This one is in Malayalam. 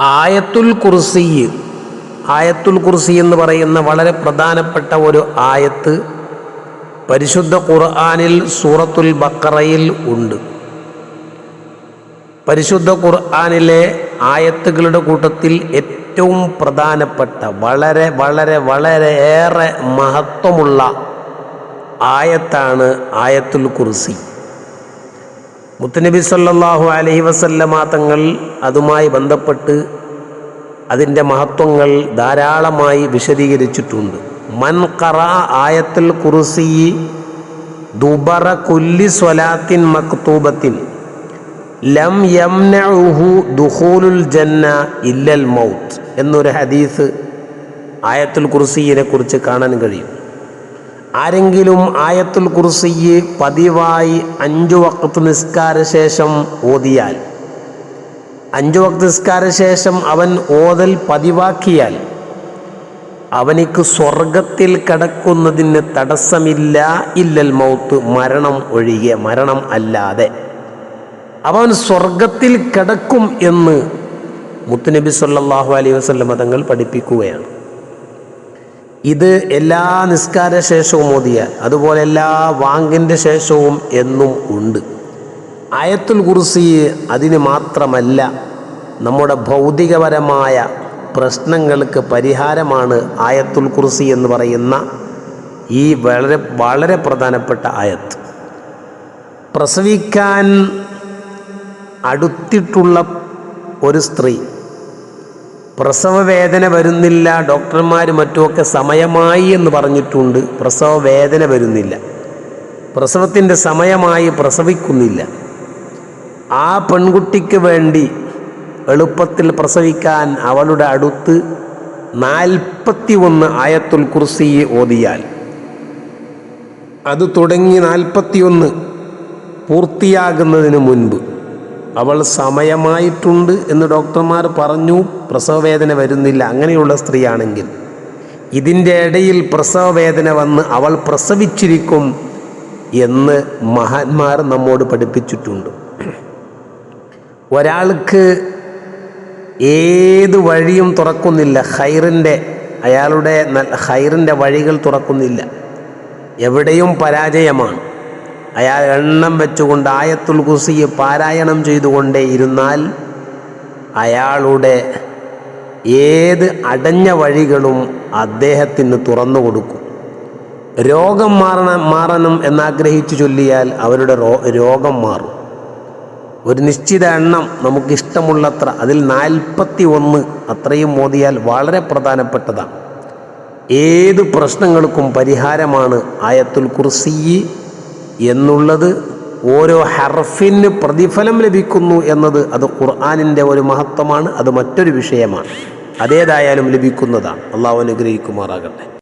ആയത്തുൽ കുർസി. ആയത്തുൽ കുർസി എന്ന് പറയുന്ന വളരെ പ്രധാനപ്പെട്ട ഒരു ആയത്ത് പരിശുദ്ധ ഖുർആാനിൽ സൂറത്തുൽ ബക്കറയിൽ ഉണ്ട്. പരിശുദ്ധ ഖുർആാനിലെ ആയത്തുകളുടെ കൂട്ടത്തിൽ ഏറ്റവും പ്രധാനപ്പെട്ട വളരെ വളരെ വളരെ ഏറെ മഹത്വമുള്ള ആയത്താണ് ആയത്തുൽ കുർസി. മുത്തനബി സല്ലാഹു അലഹി വസല്ലമ തങ്ങൾ അതുമായി ബന്ധപ്പെട്ട് അതിന്റെ മഹത്വങ്ങൾ ധാരാളമായി വിശദീകരിച്ചിട്ടുണ്ട്. മൻ ഖറ ആയത്തുൽ കുറുസി ദുബറ കുല്ലി സ്വലാത്തിൻ മക്തൂബത്തിൻ ലം യംനഉഹു ദുഹൂലുൽ ജന്ന ഇല്ലൽ മൗത്ത് എന്നൊരു ഹദീസ് ആയത്തുൽ കുർസിയെ കുറിച്ച് കാണാൻ കഴിയും. ആരെങ്കിലും ആയത്തുൽ കുർസിയ് പതിവായി അഞ്ചു വക്കത്ത് നിസ്കാര ശേഷം ഓതിയാൽ അഞ്ചു വക്ത് നിസ്കാര ശേഷം അവൻ ഓതൽ പതിവാക്കിയാൽ അവനിക്ക് സ്വർഗത്തിൽ കടക്കുന്നതിന് തടസ്സമില്ല ഇല്ലൽ മൗത്ത് മരണം ഒഴികെ മരണം അല്ലാതെ. അവൻ സ്വർഗത്തിൽ കിടക്കും എന്ന് മുത്തുനബി സല്ലാഹു അലൈഹി വസ്ലം തങ്ങൾ പഠിപ്പിക്കുകയാണ്. ഇത് എല്ലാ നിസ്കാര ശേഷവും ഓതിയാൽ അതുപോലെ എല്ലാ വാങ്ങിന്റെ ശേഷവും എന്നും ഉണ്ട്. അയത്തുൽ കുർസി അതിന് മാത്രമല്ല നമ്മുടെ ഭൗതികപരമായ പ്രശ്നങ്ങൾക്ക് പരിഹാരമാണ് ആയത്തുൽ കുർസി എന്ന് പറയുന്ന ഈ വളരെ വളരെ പ്രധാനപ്പെട്ട ആയത്ത്. പ്രസവിക്കാൻ അടുത്തിട്ടുള്ള ഒരു സ്ത്രീ പ്രസവ വേദന വരുന്നില്ല ഡോക്ടർമാർ മറ്റുമൊക്കെ സമയമായി എന്ന് പറഞ്ഞിട്ടുണ്ട് പ്രസവവേദന വരുന്നില്ല. പ്രസവത്തിന്റെ സമയമായി പ്രസവിക്കുന്നില്ല. ആ പെൺകുട്ടിക്ക് വേണ്ടി എളുപ്പത്തിൽ പ്രസവിക്കാൻ അവളുടെ അടുത്ത് നാൽപ്പത്തി ഒന്ന് ആയത്തുൽ കുർസിയെ ഓതിയാൽ അത് തുടങ്ങി നാൽപ്പത്തിയൊന്ന് പൂർത്തിയാകുന്നതിന് മുൻപ് അവൾ സമയമായിട്ടുണ്ട് എന്ന് ഡോക്ടർമാർ പറഞ്ഞു. പ്രസവവേദന വരുന്നില്ല. അങ്ങനെയുള്ള സ്ത്രീയാണെങ്കിൽ ഇതിന്റെ ഇടയിൽ പ്രസവവേദന വന്ന് അവൾ പ്രസവിച്ചിരിക്കും എന്ന് മഹാന്മാർ നമ്മോട് പഠിപ്പിച്ചിട്ടുണ്ട്. ഒരാൾക്ക് ഏത് വഴിയും തുറക്കുന്നില്ല. ഹൈറിന്റെ അയാളുടെ ഹൈറിന്റെ വഴികൾ തുറക്കുന്നില്ല. എവിടെയും പരാജയമാണ്. അയാൾ എണ്ണം വെച്ചുകൊണ്ട് ആയത്തുൽ കുസിയെ പാരായണം ചെയ്തുകൊണ്ടേ ഇരുന്നാൽ അയാളുടെ ഏത് അടഞ്ഞ വഴികളും അദ്ദേഹത്തിന് തുറന്നു കൊടുക്കും. രോഗം മാറണം മാറണം എന്നാഗ്രഹിച്ചു ചൊല്ലിയാൽ അവരുടെ രോഗം മാറും. ഒരു നിശ്ചിത എണ്ണം നമുക്കിഷ്ടമുള്ളത്ര അതിൽ നാൽപ്പത്തി ഒന്ന് അത്രയും മോദിയാൽ വളരെ പ്രധാനപ്പെട്ടതാണ്. ഏത് പ്രശ്നങ്ങൾക്കും പരിഹാരമാണ് ആയത്തുൽ കുർസി എന്നുള്ളത് ഓരോ ഹർഫിന് പ്രതിഫലം ലഭിക്കുന്നു എന്നത് അത് ഖുർആാനിന്റെ ഒരു മഹത്വമാണ് അത് മറ്റൊരു വിഷയമാണ്. അതേതായാലും ലഭിക്കുന്നതാണ്. അള്ളാഹു അനുഗ്രഹിക്കുമാറാകട്ടെ.